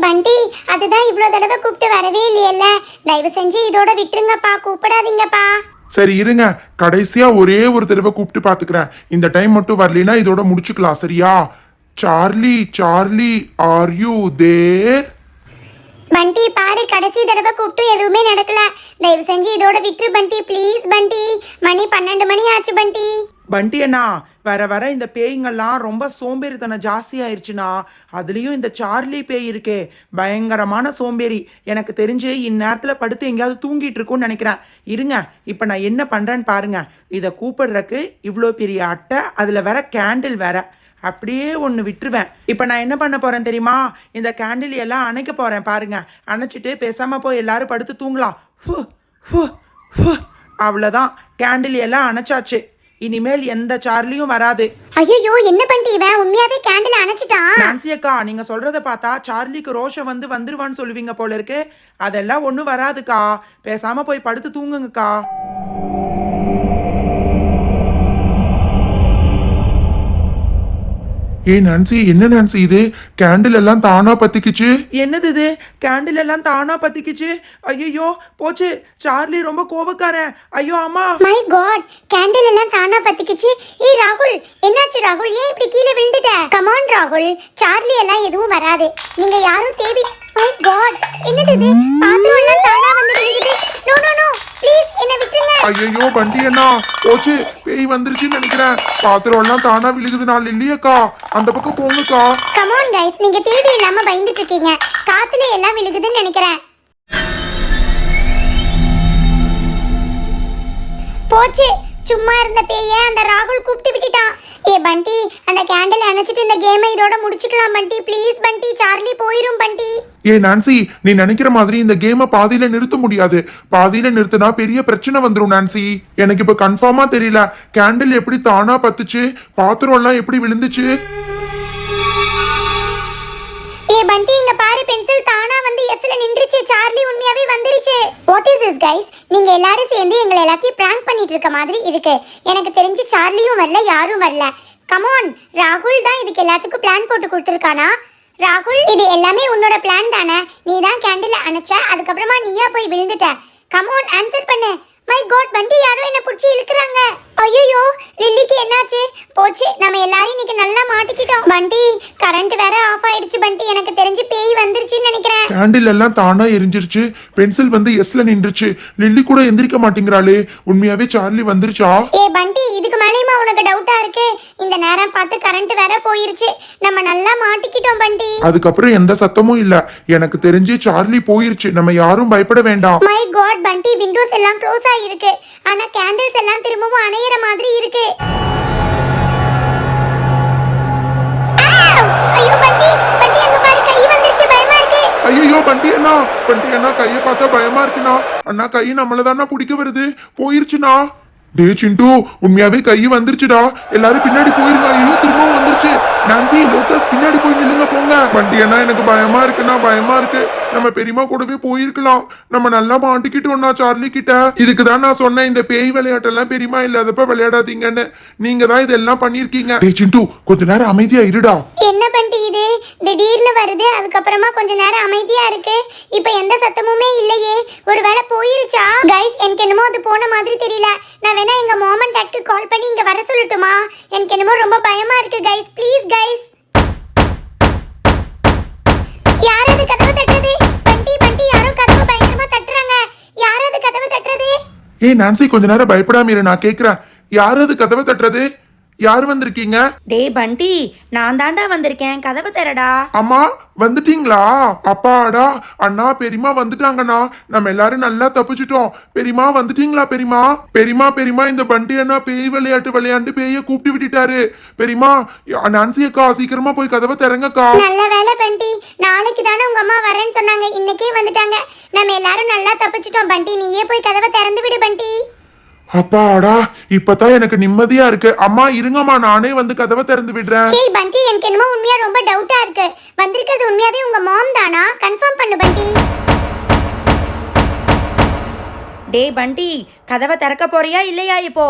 பண்டி அதுதான் இவ்வளோ தடவை கூப்பிட்டு வரவே இல்லையல்ல. தயவு செஞ்சு இதோட விட்டுருங்கப்பா கூப்பிடாதீங்கப்பா. சரி இருங்க. கடைசியா ஒரே ஒரு தடவை கூப்பிட்டு பாத்துக்கிறேன். இந்த டைம் மட்டும் வரலைன்னா இதோட முடிச்சுக்கலாம் சரியா? Charlie Charlie are you there? Pandi பாரு கடைசி தடவை கூப்பிட்டு எதுவுமே நடக்கல. தயவு செஞ்சு இதோட விட்டுரு பண்டி. ப்ளீஸ் பண்டி. மணி பன்னெண்டு மணி ஆச்சு பண்டி. பண்டி அண்ணா வர வர இந்த பேய்ங்கெல்லாம் ரொம்ப சோம்பேறித்தனம் ஜாஸ்தி ஆயிடுச்சுன்னா அதுலேயும் இந்த சார்லி பேய் இருக்கே. பயங்கரமான சோம்பேறி. எனக்கு தெரிஞ்சு இந்நேரத்தில் படுத்து எங்கேயாவது தூங்கிட்டு இருக்கும்னு நினைக்கிறேன். இருங்க இப்போ நான் என்ன பண்ணுறேன்னு பாருங்க. இதை கூப்பிடுறக்கு இவ்வளோ பெரிய அட்டை அதில் வேற கேண்டில் வேற. அப்படியே ஒன்று விட்டுருவேன். இப்போ நான் என்ன பண்ண போகிறேன் தெரியுமா? இந்த கேண்டில் எல்லாம் அணைக்க போகிறேன் பாருங்க. அணைச்சிட்டு பேசாமல் போய் எல்லாரும் படுத்து தூங்கலாம். ஃபு, ஃபு, ஃபு. அவ்வளோதான் கேண்டில் எல்லாம் அணைச்சாச்சு. இனிமேல் எந்த சார்லியும் வராது. ஐயோ என்ன பண்டி இவன்? உண்மையாவே கேண்டில் அணைச்சிட்டான் நான்சி அக்கா நீங்க சொல்றத பார்த்தா சார்லிக்கு ரோஷம் வந்து வந்துருவான்னு சொல்லுவீங்க போல இருக்கு. அதெல்லாம் ஒன்றும் வராதுக்கா. பேசாம போய் படுத்து தூங்குங்கக்கா. ஏய் நான்சி என்ன நான்சி இது? கேண்டில் எல்லாம் தானா பத்திக்குச்சு? என்னது இது? கேண்டில் எல்லாம் தானா பத்திக்குச்சு? ஐயோ போச்சு. சார்லி ரொம்ப கோவக்காரன். ஐயோ அம்மா. மை காட் கேண்டில் எல்லாம் தானா பத்திக்கிச்சு? ஏய் ராகுல் என்னாச்சு ராகுல்? ஏன் இப்படி கீழே விழுந்துட்ட? கமான் ராகுல். சார்லி எல்லாம் எதுவும் வராது. நீங்க யாரும் தேவி மை காட் என்னது இது? பாத்திரம் எல்லாம் தானா வந்து விழுகுது? நோ நோ நோ ப்ளீஸ் என்ன விட்டுருங்க. ஐயோ வண்டி அண்ணா. போச்சு பேய் வந்துருச்சுன்னு நினைக்கிறேன். பாத்திரம் எல்லாம் தானா விழுகுது நான் இல்லையக்கா அந்த பக்கம் போங்கக்கா. கமான் கைஸ் நீங்க தேவை இல்லாம பயந்துட்டு இருக்கீங்க. காத்துல எல்லாம் விழுகுதுன்னு நினைக்கிறேன். போச்சு. சும்மா இருந்த பேய அந்த ராகுல் கூப்பிட்டு விட்டுட்டான். ஏ பண்டி அந்த கேண்டில் அணைச்சிட்டு இந்த கேமை இதோட முடிச்சுக்கலாம் பண்டி. ப்ளீஸ் பண்டி. சார்லி போயிரும் பண்டி. ஏ நான்சி நீ நினைக்கிற மாதிரி இந்த கேமை பாதியில நிறுத்த முடியாது. பாதியில நிறுத்தினா பெரிய பிரச்சனை வந்துரும் நான்சி. எனக்கு இப்ப கன்ஃபார்மா தெரியல. கேண்டில் எப்படி தானா பத்துச்சு? பாத்திரம் எல்லாம் எப்படி விழுந்துச்சு? ஏ பண்டி இங்க பென்சில் தானா வந்து எஸ்ல நின்றுச்சு. சார்லி உண்மையாவே வந்துருச்சு. வாட் இஸ் திஸ் கைஸ் நீங்க எல்லாரும் சேர்ந்து எங்களை எல்லாத்தையும் பிராங்க் பண்ணிட்டு இருக்க மாதிரி இருக்கு. எனக்கு தெரிஞ்சு சார்லியும் வரல யாரும் வரல. கமான் ராகுல் தான் இதுக்கு எல்லாத்துக்கும் பிளான் போட்டு கொடுத்துருக்கானா? ராகுல் இது எல்லாமே உன்னோட பிளான் தானே? நீ தான் கேண்டில் அணைச்ச அதுக்கப்புறமா நீயா போய் விழுந்துட்ட. கமான் ஆன்சர் பண்ணு. மை காட் வண்டி யாரோ என்ன பிடிச்சி இழுக்கிறாங்க. ஐயோ லில்லிக்கு என்னாச்சு? போச்சு நம்ம எல்லாரும் இன்னைக்கு நல்லா மாட்டிக்கிட்டோம். வண்டி கரண்ட் வேற ஆஃப் ஆயிடுச்சு பண்டி எனக்கு தெரிஞ்சு பேய் வந்துருச்சுன்னு நினைக்கிறேன். கேண்டில் எல்லாம் தானா எரிஞ்சிருச்சு. பென்சில் வந்து எஸ்ல நின்றுச்சு. லில்லி கூட எந்திரிக்க மாட்டேங்கிறாளே. உண்மையாவே சார்லி வந்துருச்சா? ஏ பண்டி இதுக்கு மேலேயுமா உனக்கு டவுட்டா இருக்கு? இந்த நேரம் பார்த்து கரண்ட் வேற போயிருச்சு. நம்ம நல்லா மாட்டிக்கிட்டோம் பண்டி. அதுக்கப்புறம் எந்த சத்தமும் இல்ல. எனக்கு தெரிஞ்சு சார்லி போயிருச்சு. நம்ம யாரும் பயப்பட வேண்டாம். மை காட் பண்டி விண்டோஸ் எல்லாம் க்ளோஸ் ஆயிருக்கு. ஆனா கேண்டில்ஸ் எல்லாம் திரும்பவும் அணையிற மாதிரி இருக்கு! ஐயோ பண்டி பண்டி அங்க பாரு கை வந்துருச்சு பயமா இருக்கு ஐயோ பண்டி அண்ணா. பண்டி அண்ணா கையை பார்த்தா பயமா இருக்குண்ணா. அண்ணா கை நம்மள தானே பிடிக்க வருது. போயிருச்சுண்ணா. டே சிண்டு உண்மையாவே கை வந்துருச்சுடா. எல்லாரும் பின்னாடி போயிருங்க. ஐயோ திரும்ப பின்னாடி போய் நில்லுங்க போங்க. வண்டியெல்லாம் எனக்கு பயமா இருக்குண்ணா பயமா இருக்கு. நம்ம பெரியம்மா கூடவே போயிருக்கலாம். நம்ம நல்லா மாட்டிக்கிட்டோம்னா சார்லி கிட்ட. இதுக்கு தான் நான் சொன்னேன் இந்த பேய் விளையாட்டெல்லாம் பெரியமா இல்லாதப்ப விளையாடாதீங்கன்னு. நீங்க தான் இதெல்லாம் பண்ணிருக்கீங்க டே சிண்டு கொஞ்ச நேரம் அமைதியா இருடா. என்ன பண்ணிட்டு இது? திடீர்னு வருது அதுக்கப்புறமா கொஞ்ச நேரம் அமைதியா இருக்கு. இப்போ எந்த சத்தமுமே இல்லையே. ஒருவேளை போயிருச்சா? கைஸ் எனக்கு என்னமோ அது போன மாதிரி தெரியல. நான் வேணா எங்க மாமன் டாக்டர் கால் பண்ணி இங்க வர சொல்லட்டுமா? எனக்கு என்னமோ ரொம்ப பயமா இருக்கு கைஸ் ப்ளீஸ் கைஸ் யாராவது கதவு தட்டுறது? பண்டி பண்டி யாரோ கதவு பயங்கரமா தட்டுறாங்க. யாராவது கதவு தட்டுறது? ஏய் நான்சி கொஞ்ச நேரம் பயப்படாம இரு நான் கேக்குறேன். யாரு அது கதவை தட்டுறது? யார் வந்திருக்கீங்க? டேய் பண்டி நான் தாண்டா வந்திருக்கேன். கதவை திறடா. அம்மா வந்துட்டீங்களா? அப்பாடா அண்ணா பெரியமா வந்துட்டாங்கண்ணா. நம்ம எல்லாரும் நல்லா தப்பிச்சிட்டோம். பெரியமா வந்துட்டீங்களா பெரியமா பெரியமா பெரியமா இந்த பண்டி அண்ணா பேய் விளையாட்டு விளையாண்டு பேய கூப்பிட்டு விட்டுட்டாரு. பெரியமா நான்சி அக்கா சீக்கிரமா போய் கதவை திறங்கக்கா. நல்ல வேலை பண்டி. நாளைக்கு தானே உங்க அம்மா வரேன்னு சொன்னாங்க. இன்னைக்கே வந்துட்டாங்க. நம்ம எல்லாரும் நல்லா தப்பிச்சிட்டோம் பண்டி. நீயே போய் கதவை திறந்து விடு பண்டி. அப்பாடா இப்பதான் எனக்கு நிம்மதியா இருக்கு. அம்மா இருங்கம்மா நானே வந்து கதவை திறந்து விடுறேன். ஹேய் பண்டி எனக்கு என்னமோ உண்மையா ரொம்ப டவுட்டா இருக்கு. வந்திருக்கிறது உண்மையாவே உங்க மாம் தானா? கன்ஃபார்ம் பண்ணு பண்டி. டேய் பண்டி கதவை திறக்க போறியா இல்லையா இப்போ?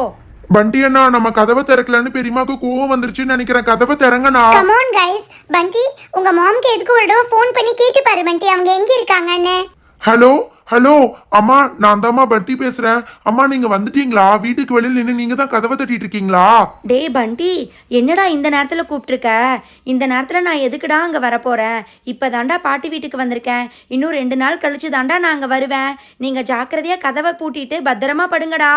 பண்டி அண்ணா நம்ம கதவை திறக்கலன்னு பெரியமாக்கு கோவம் வந்துருச்சுன்னு நினைக்கிறேன். கதவை திறங்கண்ணா. கமோன் கைஸ் பண்டி உங்க மாம்க்கு எதுக்கு ஒரு தடவை ஃபோன் பண்ணி கேட்டு பாரு பண்டி. அவங்க எங்க இருக்காங்கன்னு? ஹலோ ஹலோ அம்மா நான் தாம்மா பண்டி பேசுறேன். அம்மா நீங்க வந்துட்டீங்களா? வீட்டுக்கு வெளியில் நின்று நீங்க தான் கதவை தட்டிட்டு இருக்கீங்களா? டேய் பண்டி என்னடா இந்த நேரத்தில் கூப்பிட்ருக்க இந்த நேரத்தில் நான் எதுக்குடா அங்கே வரப்போகிறேன் இப்போ தாண்டா பாட்டி வீட்டுக்கு வந்திருக்கேன். இன்னும் ரெண்டு நாள் கழிச்சு தாண்டா நான் அங்கே வருவேன். நீங்கள் ஜாக்கிரதையாக கதவை பூட்டிட்டு பத்திரமா படுங்கடா.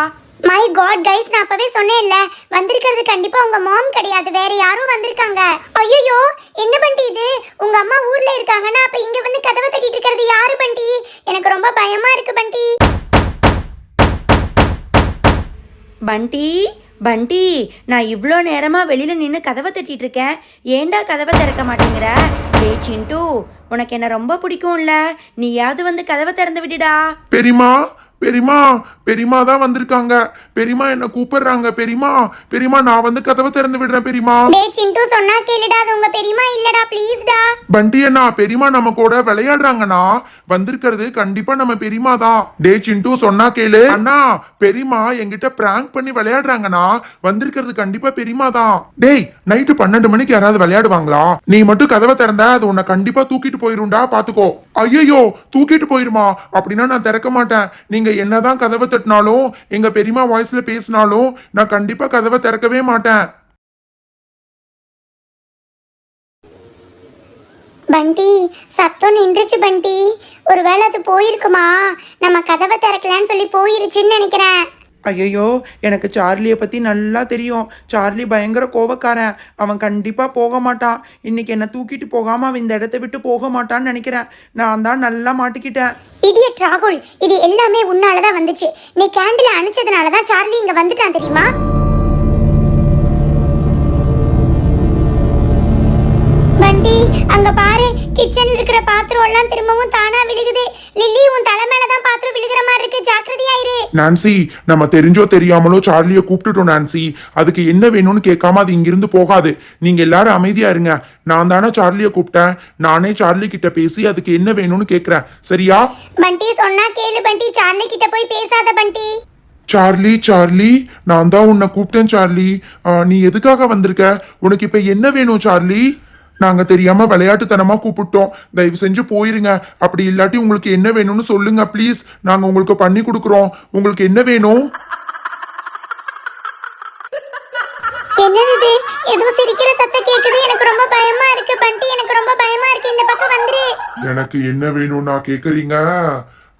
மை காட் கைஸ் நான் அப்பவே சொன்னேன்ல வந்திருக்கிறது கண்டிப்பா உங்க மாம் கிடையாது. வேற யாரும் வந்திருக்காங்க. ஐயோ என்ன பண்டி இது? உங்க அம்மா ஊர்ல இருக்காங்கன்னா அப்ப இங்க வந்து கதவை தட்டிட்டு இருக்கிறது யாரு பண்டி? எனக்கு ரொம்ப பயமா இருக்கு பண்டி. பண்டி பண்டி நான் இவ்வளோ நேரமாக வெளியில் நின்று கதவை தட்டிட்டு இருக்கேன். ஏன்டா கதவை திறக்க மாட்டேங்கிற? சிண்டு உனக்கு என்ன ரொம்ப பிடிக்கும்ல? நீயாவது வந்து கதவை திறந்து விடுடா. பெரியமா பெரியமா பெரியமா தான் வந்திருக்காங்க. பெரியமா என்ன கூப்பிடுறாங்க. பெரியமா பெரியமா நான் வந்து கதவை திறந்து விடுறேன் பெரியமா டே சிண்டு சொன்னா கேளுடா. அது உங்க பெரியமா இல்லடா ப்ளீஸ்டா. பண்டி அண்ணா பெரியமா நம்ம கூட விளையாடுறாங்கண்ணா. வந்திருக்கிறது கண்டிப்பா நம்ம பெரியமா தான். டே சிண்டு சொன்னா கேளு. அண்ணா பெரியமா என்கிட்ட பிராங்க் பண்ணி விளையாடுறாங்கண்ணா. வந்திருக்கிறது கண்டிப்பா பெரியமா தான். டேய் நைட்டு பன்னெண்டு மணிக்கு யாராவது விளையாடுவாங்களா? நீ மட்டும் கதவை திறந்த அது உன்னை கண்டிப்பா தூக்கிட்டு போயிரும்டா பாத்துக்கோ. ஐயோ தூக்கிட்டு போயிருமா? அப்படின்னா நான் திறக்க மாட்டேன். நீங்க என்னதான் கதவை தட்டினாலும் எங்க பெரியமா வாய்ஸ்ல பேசினாலும் நான் கண்டிப்பா கதவை திறக்கவே மாட்டேன். பண்டி சத்தம் நின்றுச்சு பண்டி. ஒருவேளை அது போயிருக்குமா? நம்ம கதவை திறக்கலான்னு சொல்லி போயிருச்சுன்னு நினைக்கிறேன். ஐயையோ எனக்கு சார்லியை பற்றி நல்லா தெரியும். சார்லி பயங்கர கோவக்காரன். அவன் கண்டிப்பாக போக மாட்டான். இன்னைக்கு என்னை தூக்கிட்டு போகாமல் அவன் இந்த இடத்த விட்டு போக மாட்டான்னு நினைக்கிறேன். நான் தான் நல்லா மாட்டிக்கிட்டேன். இடியட் ராகுல் இது எல்லாமே உன்னால தான் வந்துச்சு. நீ கேண்டில் அணைச்சதுனால தான் சார்லி இங்கே வந்துட்டான் தெரியுமா? பண்டி அங்க பாரு கிச்சன்ல இருக்கிற பாத்திரம் எல்லாம் திரும்பவும் தானா விழுகுது. லில்லி உன் தலை மேல தான் பாத்திரம் விழுகிற மாதிரி இருக்கு. ஜாக்கிரதையா இரு நான்சி நம்ம தெரிஞ்சோ தெரியாமலோ சார்லியை கூப்பிட்டுட்டோம் நான்சி. அதுக்கு என்ன வேணும்னு கேட்காம அது இங்கிருந்து போகாது. நீங்க எல்லாரும் அமைதியா இருங்க. நான் தானே சார்லியை கூப்பிட்டேன். நானே சார்லி கிட்ட பேசி அதுக்கு என்ன வேணும்னு கேக்குறேன் சரியா? பண்டி சொன்னா கேளு பண்டி. சார்லி கிட்ட போய் பேசாத பண்டி. சார்லி சார்லி நான் தான் உன்னை கூப்பிட்டேன் சார்லி. நீ எதுக்காக வந்திருக்க? உனக்கு இப்ப என்ன வேணும் சார்லி? நாங்க தெரியாம விளையாட்டுத்தனமா கூப்பிட்டோம். தயவு செஞ்சு போயிருங்க. அப்படி இல்லாட்டி உங்களுக்கு என்ன வேணும்னு சொல்லுங்க ப்ளீஸ் நாங்க உங்களுக்கு பண்ணி கொடுக்குறோம். உங்களுக்கு என்ன வேணும்? என்னது ஏதோ சிரிக்கிற சத்தம் கேக்குது. எனக்கு ரொம்ப பயமா இருக்கு பண்டி எனக்கு ரொம்ப பயமா இருக்கு. இந்த பக்கம் வந்துரு. எனக்கு என்ன வேணும்னா கேக்குறீங்க?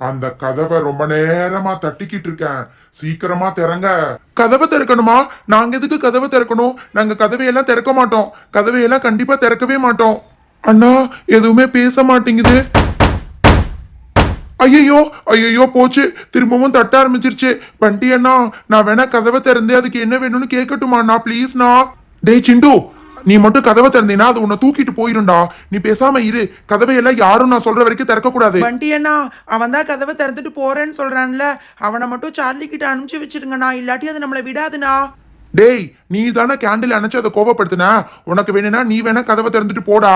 அந்த கதவை ரொம்ப நேரமா தட்டிக்கிட்டு இருக்கேன். சீக்கிரமா திறங்க. கதவை திறக்கணுமா? நாங்க எதுக்கு கதவை திறக்கணும்? நாங்க கதவையெல்லாம் திறக்க மாட்டோம். கதவையெல்லாம் கண்டிப்பா திறக்கவே மாட்டோம். அண்ணா எதுவுமே பேச மாட்டேங்குது. ஐயோ ஐயோ போச்சு. திரும்பவும் தட்ட ஆரம்பிச்சிருச்சு. பண்டி அண்ணா நான் வேணா கதவை திறந்து அதுக்கு என்ன வேணும்னு கேட்கட்டுமாண்ணா ப்ளீஸ்ண்ணா டே சிண்டு. நீ மட்டும் கதவை திறந்தீனா அது உன்னை தூக்கிட்டு போயிரும்டா. நீ பேசாம இரு. கதவை எல்லாம் யாரும் நான் சொல்ற வரைக்கும் திறக்க கூடாது வண்டி அண்ணா அவன் தான் கதவை திறந்துட்டு போறேன்னு சொல்றான்ல. அவனை மட்டும் சார்லி கிட்ட அனுப்பிச்சு வச்சிருங்கண்ணா இல்லாட்டி அது நம்மளை விடாதுண்ணா. டேய் நீ தானே கேண்டில் அணைச்சு அதை கோவப்படுத்தின? உனக்கு வேணும்னா நீ வேணா கதவை திறந்துட்டு போடா.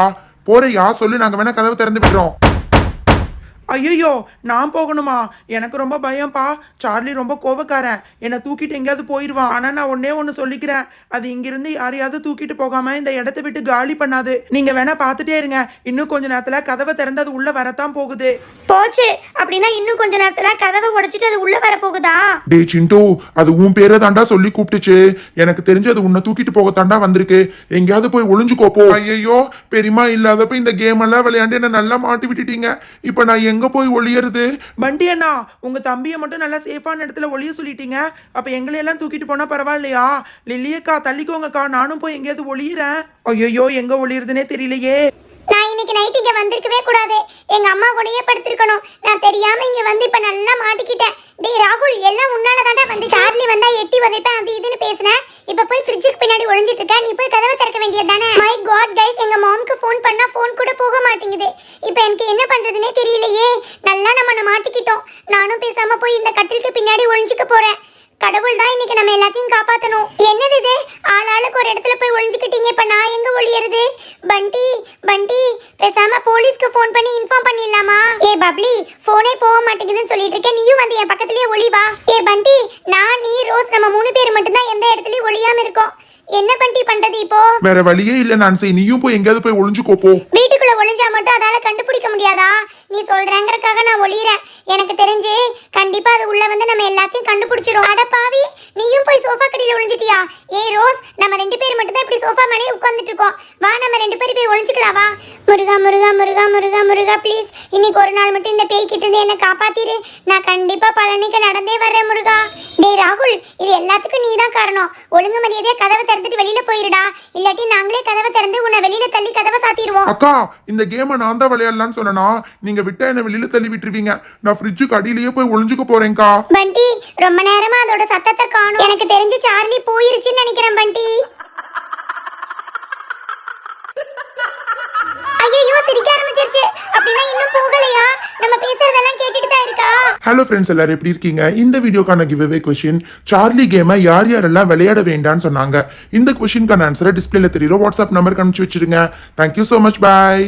போறியா? சொல்லு நாங்க வேணா கதவை திறந்து விடுறோம். ஐயோ நான் போகணுமா? எனக்கு ரொம்ப பயம்ப்பா சார்லி ரொம்ப கோவக்காரன். என்னை தூக்கிட்டு எங்கேயாவது போயிடுவான் ஆனால் நான் ஒன்னே ஒன்று சொல்லிக்கிறேன். அது இங்கிருந்து யாரையாவது தூக்கிட்டு போகாம இந்த இடத்த விட்டு காலி பண்ணாது. நீங்க வேணா பார்த்துட்டே இருங்க. இன்னும் கொஞ்ச நேரத்துல கதவை திறந்து அது உள்ள வரத்தான் போகுது. போச்சு. அப்படின்னா இன்னும் கொஞ்ச நேரத்தில் கதவை உடைச்சிட்டு அது உள்ளே வரப்போகுதா? டேய் சிண்டு. அது உன் பேரை தாண்டா சொல்லி கூப்பிட்டுச்சு. எனக்கு தெரிஞ்சு அது உன்னை தூக்கிட்டு போக தாண்டா வந்திருக்கு. எங்கேயாவது போய் ஒளிஞ்சுக்கோ போ. ஐயோ பெரியமா இல்லாதப்ப இந்த கேம் எல்லாம் விளையாண்டு என்ன நல்லா மாட்டி விட்டுட்டீங்க. இப்ப நான் எங்க போய் ஒளியறது? பண்டி அண்ணா உங்க தம்பியை மட்டும் நல்லா சேஃபான இடத்துல ஒளிய சொல்லிட்டீங்க. அப்ப எங்களை எல்லாம் தூக்கிட்டு போனா பரவாயில்லையா? லில்லியக்கா தள்ளிக்கோங்கக்கா நானும் போய் எங்கேயாவது ஒளியிறேன். ஐயோ எங்க ஒளியுறதுனே தெரியலையே. நான் இன்னைக்கு நைட் இங்க வந்திருக்கவே கூடாது. எங்க அம்மா கூடயே படுத்திருக்கணும். நான் தெரியாம இங்க வந்து இப்ப நல்லா மாட்டிக்கிட்டேன். டேய் ராகுல் எல்லாம் உன்னால தாண்டா வந்து சார்லி வந்தா எட்டி உதைப்பேன் அது இதுன்னு பேசினேன் இப்ப போய் ஃப்ரிட்ஜுக்கு பின்னாடி ஒளிஞ்சிட்டு இருக்க நீ போய் கதவை திறக்க வேண்டியது தானே மை காட் கைஸ் எங்க மாம்க்கு ஃபோன் பண்ணா ஃபோன் கூட போக மாட்டேங்குது. இப்போ எனக்கு என்ன பண்றதுனே தெரியலையே. நல்லா நம்ம மாட்டிக்கிட்டோம். நானும் பேசாம போய் இந்த கட்டிலுக்கு பின்னாடி ஒளிஞ்சுக்க போறேன். கடவுள் தான் இன்னைக்கு நம்ம எல்லாத்தையும் காப்பாத்தணும். என்னது இது? ஆளுக்கு ஒரு இடத்துல போய் ஒளிஞ்சுக்கிட்டீங்க. இப்போ நான் எங்க ஒளியறது? பண்டி பண்டி பேசாம போலீஸ்க்கு ஃபோன் பண்ணி இன்ஃபார்ம் பண்ணிடலாமா? ஏ பப்ளி ஃபோனே போக மாட்டேங்குதுன்னு சொல்லிட்டு இருக்கேன். நீயும் வந்து என் பக்கத்துலயே ஒளி வா. ஏ பண்டி நான் நீ ரோஸ் நம்ம மூணு பேர் மட்டும்தான் எந்த என்ன பண்டி பண்றது இப்போ? வேற வழியே இல்ல நான்சி. நீயும் போய் எங்கேயாவது போய் ஒளிஞ்சுக்கோ போ வீட்டுக்குள்ள ஒளிஞ்சா மட்டும் அதால கண்டுபிடிக்க முடியாதா? நீ சொல்றேங்கறக்காக நான் ஒளியறேன். எனக்கு தெரிஞ்சு கண்டிப்பா அது உள்ள வந்து நம்ம எல்லாத்தையும் கண்டுபிடிச்சிரும். அட பாவி நீயும் போய் சோஃபா கடியில ஒளிஞ்சிட்டியா? ஏய் ரோஸ் நம்ம ரெண்டு பேர் மட்டும் தான் இப்படி சோஃபா மேலே உட்கார்ந்துட்டு இருக்கோம். வா நம்ம ரெண்டு பேரும் போய் ஒளிஞ்சுக்கலாம் வா. முருகா முருகா முருகா முருகா முருகா ப்ளீஸ் இன்னைக்கு ஒரு நாள் மட்டும் இந்த பேய் கிட்ட இருந்து என்ன காப்பாத்திரு. நான் கண்டிப்பா பழனிக்கு நடந்தே வர்றேன் முருகா. டேய் ராகுல் இது எல்லாத்துக்கும் நீ தான் காரணம். ஒழுங்கு மரியாதையா கதவை திறந்துட்டு வெளியில போயிருடா. இல்லாட்டி நாங்களே கதவை திறந்து உன்னை வெளியில தள்ளி கதவை சாத்திடுவோம். அக்கா இந்த கேமை நான் தான் விளையாடலாம்னு சொன்னனா? நீங்க விட்டா என்ன வெளியில தள்ளி விட்டுருவீங்க. நான் ஃப்ரிட்ஜுக்கு அடியிலேயே போய் ஒளிஞ்சுக்க போறேன்க்கா. பண்டி ரொம்ப நேரமா அதோட சத்தத்தை காணும். எனக்கு தெரிஞ்சு சார்லி போயிருச்சுன்னு நினைக்கிறேன் பண்டி ஐயோ சிரிக்க ஆரம்பிச்சிருச்சு அப்படின்னா இன்னும் போகலையா? நம்ம பேசுறதெல்லாம் கேட்டுட்டு தான் இருக்கா? ஹலோ ஃப்ரெண்ட்ஸ் எல்லாரும் எப்படி இருக்கீங்க? இந்த வீடியோக்கான கிவ்அவே கொஷின் சார்லி கேமை யார் யாரெல்லாம் விளையாட வேண்டாம்னு சொன்னாங்க. இந்த கொஷினுக்கான ஆன்சரை டிஸ்பிளேல தெரியுற வாட்ஸ்அப் நம்பருக்கு அனுப்பிச்சு வச்சிருங்க. Thank you so much bye